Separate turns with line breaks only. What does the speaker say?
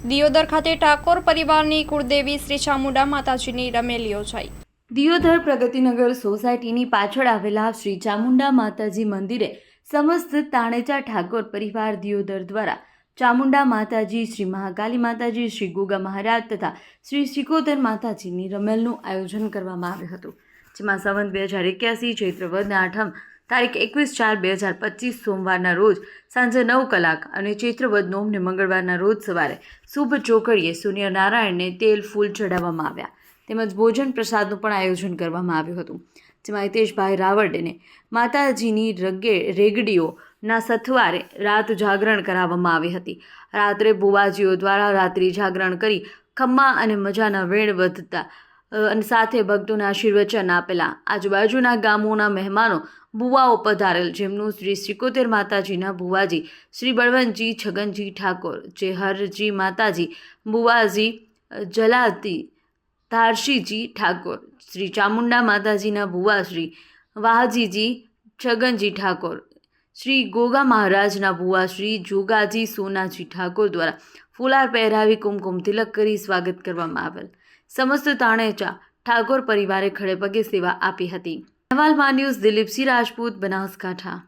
દિયોદર ખાતે ઠાકોર પરિવારની કુળદેવી શ્રી ચામુંડા માતાજીની રમેલી યોજાઈ.
દિયોદર પ્રગતિનગર સોસાયટીની પાછળ આવેલા શ્રી ચામુંડા માતાજી મંદિરે સમસ્ત તાણેચા ઠાકોર પરિવાર દિયોદર દ્વારા ચામુંડા માતાજી, શ્રી મહાકાલી માતાજી, શ્રી ગોગા મહારાજ તથા શ્રી શિકોતર માતાજીની રમેલનું આયોજન કરવામાં આવ્યું હતું, જેમાં સંવંત બે હજાર એક્યાસી ચૈત્રવદના આઠમ તારીખ એકવીસ ચાર બે હજાર પચીસ સોમવારના રોજ સાંજે નવ કલાક અને ચૈત્રવદ નોમને મંગળવારના રોજ સવારે શુભ ચોકડીએ સૂર્યનારાયણને તેલ ફૂલ ચઢાવવામાં આવ્યા. તેમજ ભોજન પ્રસાદનું પણ આયોજન કરવામાં આવ્યું હતું. જેમાં હિતેશભાઈ રાવડને માતાજીની રગે રેગડીઓના સથવારે રાત જાગરણ કરાવવામાં આવી હતી. રાત્રે ભુવાજીઓ દ્વારા રાત્રિ જાગરણ કરી ખમ્મા અને મજાના વેણ વધતા અને સાથે ભક્તોને આશીર્વચન આપેલા આજુબાજુના ગામોના મહેમાનો બુવાઓ પધારેલ જેમનું શ્રી શ્રીકોતેર માતાજીના બુવાજી શ્રી બળવંતજી છગનજી ઠાકોર જે હરજી માતાજી, બુવાજી જલાતી ધારશીજી ઠાકોર, શ્રી ચામુંડા માતાજીના ભુવા, શ્રી વાહજીજી છગનજી ઠાકોર, શ્રી ગોગા મહારાજના ભુવા, શ્રી જોગાજી સોનાજી ઠાકોર દ્વારા ફુલાર પહેરાવી કુમકુમ તિલક કરી સ્વાગત કરવામાં આવેલ. સમસ્ત તાણેચા ઠાકોર પરિવારે ખડેપગે સેવા આપી હતી. અહેવાલમાં ન્યૂઝ દિલીપસિંહ રાજપૂત બનાસકાંઠા